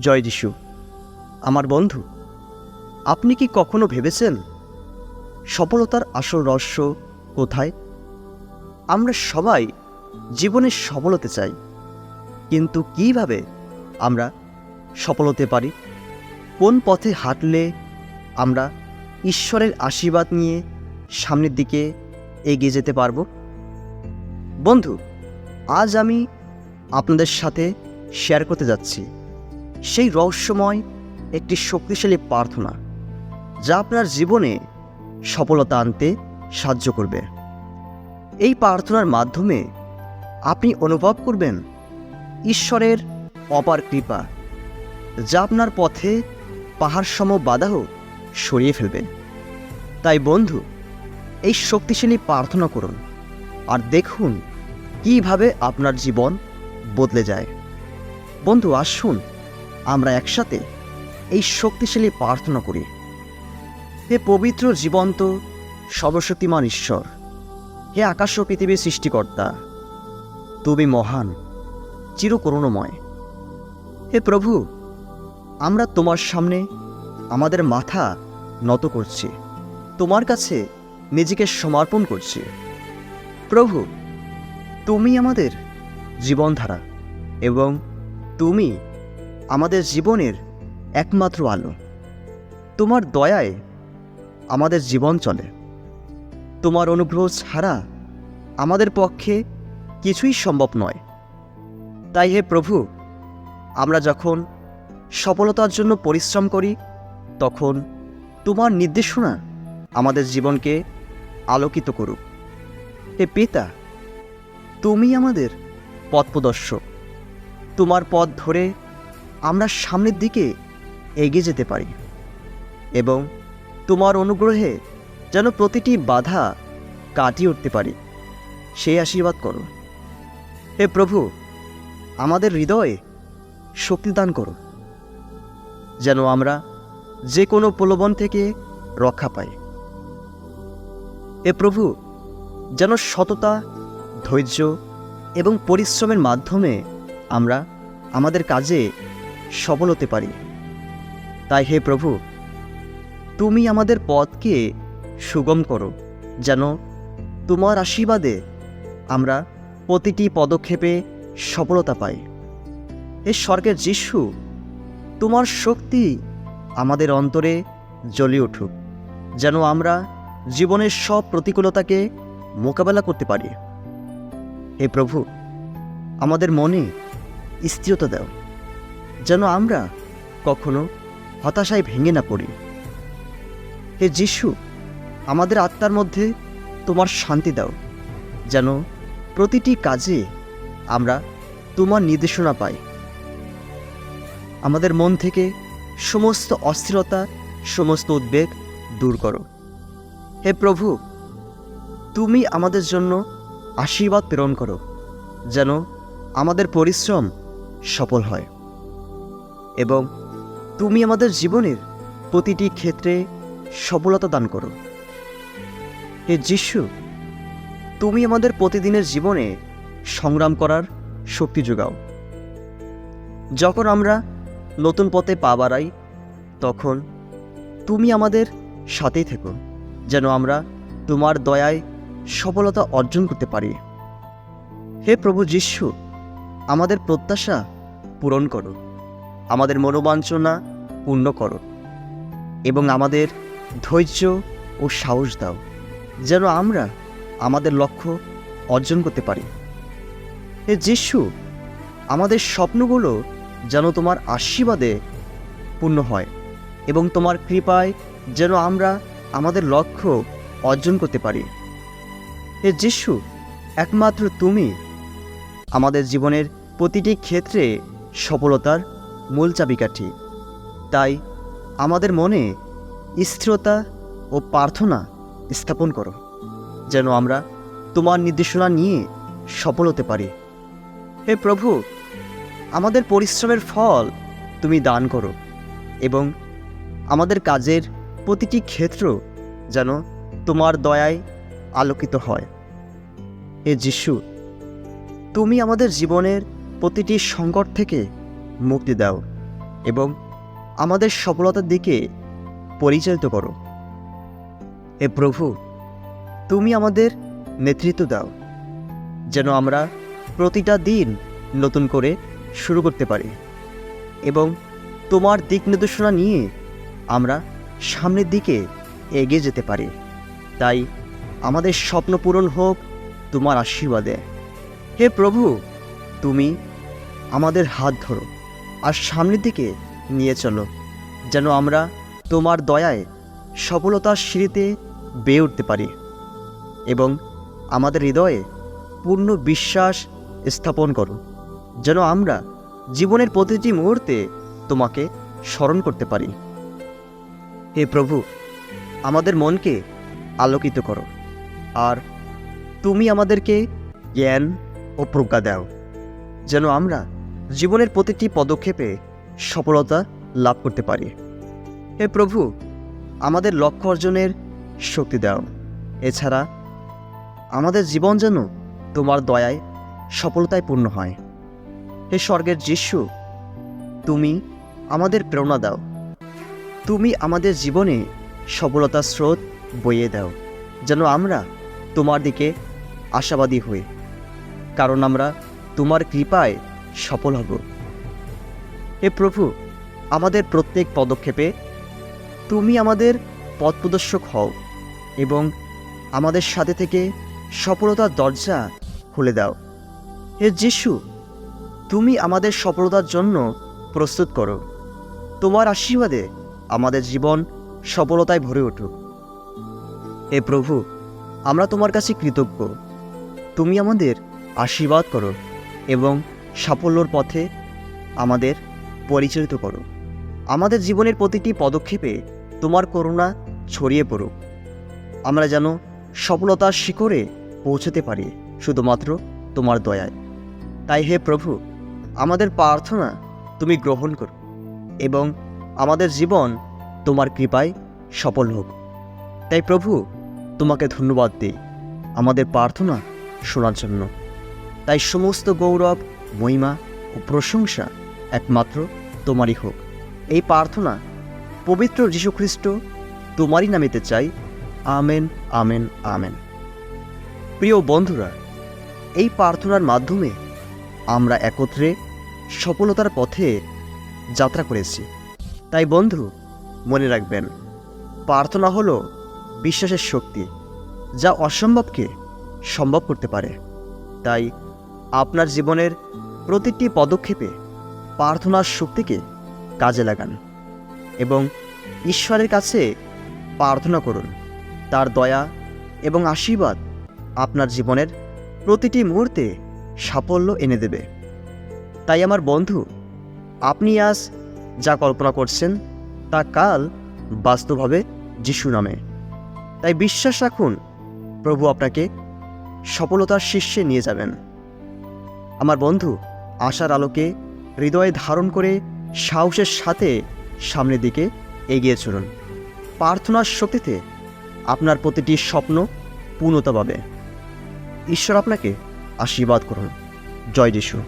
জয় যিশু। আমার বন্ধু, আপনি কি কখনো ভেবেছেন সফলতার আসল রহস্য কোথায়? আমরা সবাই জীবনে সফল হতে চাই, কিন্তু কীভাবে আমরা সফল হতে পারি? কোন পথে হাঁটলে আমরা ঈশ্বরের আশীর্বাদ নিয়ে সামনের দিকে এগিয়ে যেতে পারব? বন্ধু, আজ আমি আপনাদের সাথে শেয়ার করতে যাচ্ছি। সেই রহস্যময় একটি শক্তিশালী প্রার্থনা, যা আপনার জীবনে সফলতা আনতে সাহায্য করবে। এই প্রার্থনার মাধ্যমে আপনি অনুভব করবেন ঈশ্বরের অপার কৃপা, যা আপনার পথে পাহাড়সম বাধাও সরিয়ে ফেলবে। তাই বন্ধু, এই শক্তিশালী প্রার্থনা করুন আর দেখুন কীভাবে আপনার জীবন বদলে যায়। বন্ধু, আসুন আমরা একসাথে এই শক্তিশালী প্রার্থনা করি। হে পবিত্র, জীবন্ত, সর্বশক্তিমান ঈশ্বর, হে আকাশ ও পৃথিবীর সৃষ্টিকর্তা, তুমি মহান, চিরকরুণময়। হে প্রভু, আমরা তোমার সামনে আমাদের মাথা নত করছি, তোমার কাছে নিজেকে সমর্পণ করছি। প্রভু, তুমি আমাদের জীবনধারা এবং তুমি আমাদের জীবনের একমাত্র আলো। তোমার দয়ায় আমাদের জীবন চলে। তোমার অনুগ্রহ ছাড়া আমাদের পক্ষে কিছুই সম্ভব নয়। তাই হে প্রভু, আমরা যখন সফলতার জন্য পরিশ্রম করি, তখন তোমার নির্দেশনা আমাদের জীবনকে আলোকিত করুক। হে পিতা, তুমি আমাদের পথ প্রদর্শক তোমার পথ ধরে আমরা সামনের দিকে এগিয়ে যেতে পারি। এবং তোমার অনুগ্রহে যেন প্রতিটি বাধা কাটিয়ে উঠতে পারি। সেই আশীর্বাদ করো। হে প্রভু, আমাদের হৃদয়ে শক্তিদান করো, যেন আমরা যে কোনো প্রলোভন থেকে রক্ষা পাই। এ প্রভু, যেন সততা, ধৈর্য এবং পরিশ্রমের মাধ্যমে আমরা আমাদের কাজে সফল হতে পারি। তাই হে প্রভু, তুমি আমাদের পথকে সুগম করো, যেন তোমার আশীর্বাদে আমরা প্রতিটি পদক্ষেপে সফলতা পাই। এ স্বর্গের যিশু, তোমার শক্তি আমাদের অন্তরে জ্বলে উঠুক, যেন আমরা জীবনের সব প্রতিকূলতাকে মোকাবেলা করতে পারি। হে প্রভু, আমাদের মনে স্থিরতা দাও। যেন আমরা কখনো হতাশায় ভেঙে না পড়ি। হে যিশু, আমাদের আত্মার মধ্যে তোমার শান্তি দাও, যেন প্রতিটি কাজে আমরা তোমার নির্দেশনা পাই। আমাদের মন থেকে সমস্ত অস্থিরতা, সমস্ত উদ্বেগ দূর করো। হে প্রভু, তুমি আমাদের জন্য আশীর্বাদ প্রেরণ করো, যেন আমাদের পরিশ্রম সফল হয়। এবং তুমি আমাদের জীবনের প্রতিটি ক্ষেত্রে সফলতা দান করো। হে যিশু, তুমি আমাদের প্রতিদিনের জীবনে সংগ্রাম করার শক্তি যোগাও। যখন আমরা নতুন পথে পা বাড়াই, তখন তুমি আমাদের সাথেই থেকো, যেন আমরা তোমার দয়ায় সফলতা অর্জন করতে পারি। হে প্রভু যিশু, আমাদের প্রত্যাশা পূরণ করো। আমাদের মনোবাঞ্ছনা পূর্ণ করো এবং আমাদের ধৈর্য ও সাহস দাও, যেন আমরা আমাদের লক্ষ্য অর্জন করতে পারি। হে যিশু, আমাদের স্বপ্নগুলো যেন তোমার আশীর্বাদে পূর্ণ হয় এবং তোমার কৃপায় যেন আমরা আমাদের লক্ষ্য অর্জন করতে পারি। হে যিশু, একমাত্র তুমি আমাদের জীবনের প্রতিটি ক্ষেত্রে সফলতার মূল চাবিকাঠি। তাই আমাদের মনে স্থিরতা ও প্রার্থনা স্থাপন করো, যেন আমরা তোমার নির্দেশনা নিয়ে সফল হতে পারি। হে প্রভু, আমাদের পরিশ্রমের ফল তুমি দান করো এবং আমাদের কাজের প্রতিটি ক্ষেত্র যেন তোমার দয়ায় আলোকিত হয়। হে যিশু, তুমি আমাদের জীবনের প্রতিটি সংকট থেকে মুক্তি দাও এবং আমাদের সফলতার দিকে পরিচালিত করো। এ প্রভু, তুমি আমাদের নেতৃত্ব দাও, যেন আমরা প্রতিটা দিন নতুন করে শুরু করতে পারি এবং তোমার দিক নির্দেশনা নিয়ে আমরা সামনের দিকে এগিয়ে যেতে পারি। তাই আমাদের স্বপ্ন পূরণ হোক তোমার আশীর্বাদে। হে প্রভু, তুমি আমাদের হাত ধরো। আর সামনের দিকে নিয়ে চলো, যেন আমরা তোমার দয়ায় সফলতার সিঁড়িতে বেয়ে উঠতে পারি এবং আমাদের হৃদয়ে পূর্ণ বিশ্বাস স্থাপন করো, যেন আমরা জীবনের প্রতিটি মুহূর্তে তোমাকে স্মরণ করতে পারি। হে প্রভু, আমাদের মনকে আলোকিত করো, আর তুমি আমাদেরকে জ্ঞান ও প্রজ্ঞা দাও, যেন আমরা জীবনের প্রতিটি পদক্ষেপে সফলতা লাভ করতে পারি। হে প্রভু, আমাদের লক্ষ্য অর্জনের শক্তি দাও। এছাড়া আমাদের জীবন যেন তোমার দয়ায়, সফলতায় পূর্ণ হয়। হে স্বর্গের যিশু, তুমি আমাদের প্রেরণা দাও। তুমি আমাদের জীবনে সফলতার স্রোত বইয়ে দাও, যেন আমরা তোমার দিকে আশাবাদী হই। কারণ আমরা তোমার কৃপায় সফল হব। হে প্রভু, আমাদের প্রত্যেক পদক্ষেপে তুমি আমাদের পথ প্রদর্শক হও এবং আমাদের সাথে থেকে সফলতার দরজা খুলে দাও। হে যিশু, তুমি আমাদের সফলতার জন্য প্রস্তুত করো। তোমার আশীর্বাদে আমাদের জীবন সফলতায় ভরে উঠুক। হে প্রভু, আমরা তোমার কাছে কৃতজ্ঞ। তুমি আমাদের আশীর্বাদ করো এবং সাফল্যর পথে আমাদের পরিচালিত করো। আমাদের জীবনের প্রতিটি পদক্ষেপে তোমার করুণা ছড়িয়ে পড়ুক। আমরা যেন সফলতার শিখরে পৌঁছতে পারি, শুধুমাত্র তোমার দয়ায়। তাই হে প্রভু, আমাদের প্রার্থনা তুমি গ্রহণ করো এবং আমাদের জীবন তোমার কৃপায় সফল হোক। তাই প্রভু, তোমাকে ধন্যবাদ দিই আমাদের প্রার্থনা শোনার জন্য। তাই সমস্ত গৌরব মহিমা ও প্রশংসা একমাত্র তোমারই হোক। এই প্রার্থনা পবিত্র যীশুখ্রিস্ট তোমারই নামেতে চাই। Amen amen amen. প্রিয় বন্ধুরা, এই প্রার্থনার মাধ্যমে আমরা একত্রে সফলতার পথে যাত্রা করেছি তাই বন্ধু, মনে রাখবেন, প্রার্থনা হলো বিশ্বাসের শক্তি যা অসম্ভবকে সম্ভব করতে পারে। তাই আপনার জীবনের প্রতিটি পদক্ষেপে প্রার্থনার শক্তিকে কাজে লাগান এবং ঈশ্বরের কাছে প্রার্থনা করুন। তার দয়া এবং আশীর্বাদ আপনার জীবনের প্রতিটি মুহূর্তে সাফল্য এনে দেবে। তাই আমার বন্ধু, আপনি আজ যা কল্পনা করছেন, তা কাল বাস্তব হবে যিশু নামে। তাই বিশ্বাস রাখুন, প্রভু আপনাকে সফলতার শীর্ষে নিয়ে যাবেন। আমার বন্ধু আশার আলোকে হৃদয়ে ধারণ করে সাহসের সাথে সামনের দিকে এগিয়ে চলুন। প্রার্থনার শক্তিতে আপনার প্রতিটি স্বপ্ন পূর্ণতা পাবে। ঈশ্বর আপনাকে আশীর্বাদ করুন। জয় যিশু।